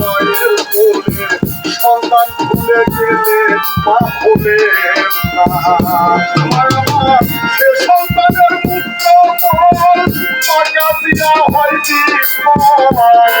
মায়ের কোলে সন্তান ভুলে গেলে মা ভুলে আমার মা সে সন্তানের পুত্র মাকে দিয়া হয় বিপদ